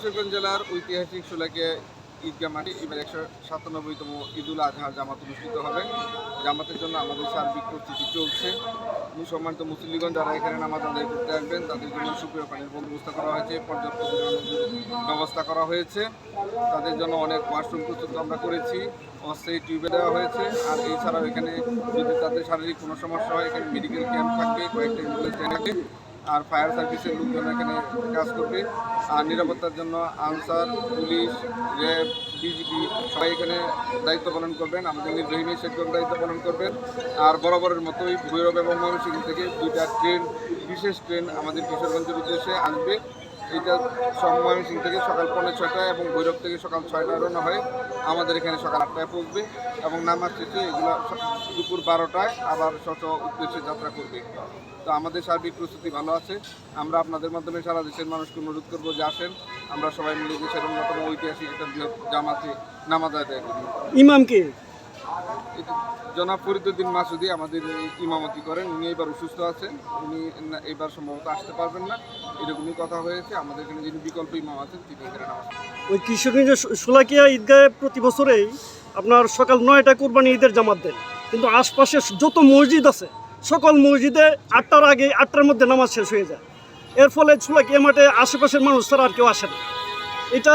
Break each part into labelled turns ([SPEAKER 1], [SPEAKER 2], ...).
[SPEAKER 1] কিশোরগঞ্জ জেলার ঐতিহাসিক সোলাকিয়া ঈদগাহ মাঠে এবার একশো সাতানব্বইতম ঈদুল আজহার জামাত অনুষ্ঠিত হবে। জামাতের জন্য আমাদের সার্বিক প্রস্তুতি চলছে। সম্মানিত মুসল্লিগঞ্জ যারা এখানে নামাজ আদায় করতে আসবেন, তাদের জন্য সুপ্রিয় পানির বন্দোবস্ত করা হয়েছে, পর্যাপ্ত ব্যবস্থা করা হয়েছে। তাদের জন্য অনেক ওয়াশরুম প্রস্তুত আমরা করেছি, অস্থায়ী টিউবে দেওয়া হয়েছে। আর এছাড়াও এখানে যদি তাদের শারীরিক কোনো সমস্যা হয়, এখানে মেডিকেল ক্যাম্প থাকবে, কয়েকটা অ্যাম্বুলেন্স থাকবে। আর ফায়ার সার্ভিসের লোকজন এখানে কাজ করবে। আর নিরাপত্তার জন্য আনসার, পুলিশ, র্যাব, বিজিবি সবাই এখানে দায়িত্ব পালন করবেন। আমাদের নির্বাহী ম্যাজিস্ট্রেটগণ দায়িত্ব পালন করবেন। আর বরাবরের মতোই ভৈরব এবং ময়মনসিংহ থেকে দুইটা ট্রেন, বিশেষ ট্রেন আমাদের কিশোরগঞ্জের উদ্দেশ্যে আসবে। এটা সব ময়মনসিংহ থেকে সকাল পৌনে ছয়টায় এবং ভৈরব থেকে সকাল ছয়টায় রওনা হয়। আমাদের এখানে সকাল আটটায় পৌঁছবে এবং নামাজ শেষে এগুলো দুপুর বারোটায় আবার শত উদ্দেশ্যে যাত্রা করবে। তো আমাদের সার্বিক প্রস্তুতি ভালো আছে। আমরা আপনাদের মাধ্যমে সারা দেশের মানুষকে অনুরোধ করব যে আসেন। আমরা সবাই মিলে দেশের অন্যতম ঐতিহাসিক একটা বৃহৎ জামাতে নামাজ আদায় করি।
[SPEAKER 2] ইমাম কে?
[SPEAKER 1] এটা জনাব ফরিদুদ্দিন মাসুদি আমাদের ইমামতি করেন। উনি এবার অসুস্থ আছেন। উনি এবার সম্ভবত আসতে পারবেন না। এরকমই কথা হয়েছে। আমাদের এখানে যিনি বিকল্প ইমাম আছেন, তিনি এখানে
[SPEAKER 2] ওই কিশোরগঞ্জের সোলাকিয়া ঈদগাহে প্রতি বছরেই আপনার সকাল নয়টা কোরবানি ঈদের জামাত দেন কিন্তু আশপাশে যত মসজিদ আছে, সকল মসজিদে আটটার আগে, আটটার মধ্যে নামাজ শেষ হয়ে যায়। এর ফলে সোলাকিয়া মাঠে আশেপাশের মানুষ ছাড়া আর কেউ আসে না। এটা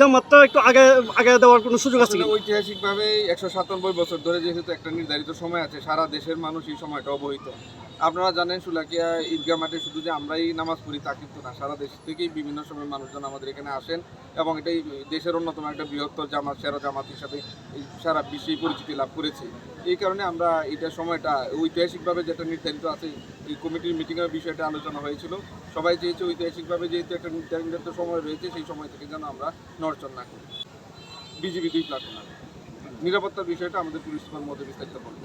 [SPEAKER 2] জামাতটা একটু আগে আগে দেওয়ার কোনো সুযোগ আছে
[SPEAKER 1] ঐতিহাসিকভাবে একশো সাতানব্বই বছর ধরে যেহেতু একটা নির্ধারিত সময় আছে, সারা দেশের মানুষ এই সময়টা অবহিত। আপনারা জানেন সুলাকিয়া ঈদগাহ মাঠে শুধু যে আমরাই নামাজ পড়ি তা কিন্তু না, সারা দেশ থেকেই বিভিন্ন সময় মানুষজন আমাদের এখানে আসেন এবং এটাই দেশের অন্যতম একটা বৃহত্তর জামাত, সেরা জামাত হিসাবে সারা বিশ্বেই পরিচিতি লাভ করেছে। এই কারণে আমরা এটা সময়টা ঐতিহাসিকভাবে যেটা নির্ধারিত আছে এই কমিটির মিটিংয়ের বিষয়টা আলোচনা হয়েছিল। সবাই চেয়েছে ঐতিহাসিকভাবে যেহেতু একটা নির্ধারিত সময় রয়েছে, সেই সময় থেকে যেন আমরা নড়চড় না করি। বিজিবি দুই প্লাটুন নিরাপত্তার বিষয়টা আমাদের পুলিশ সুপার মধ্যে বিস্তারিত বলবে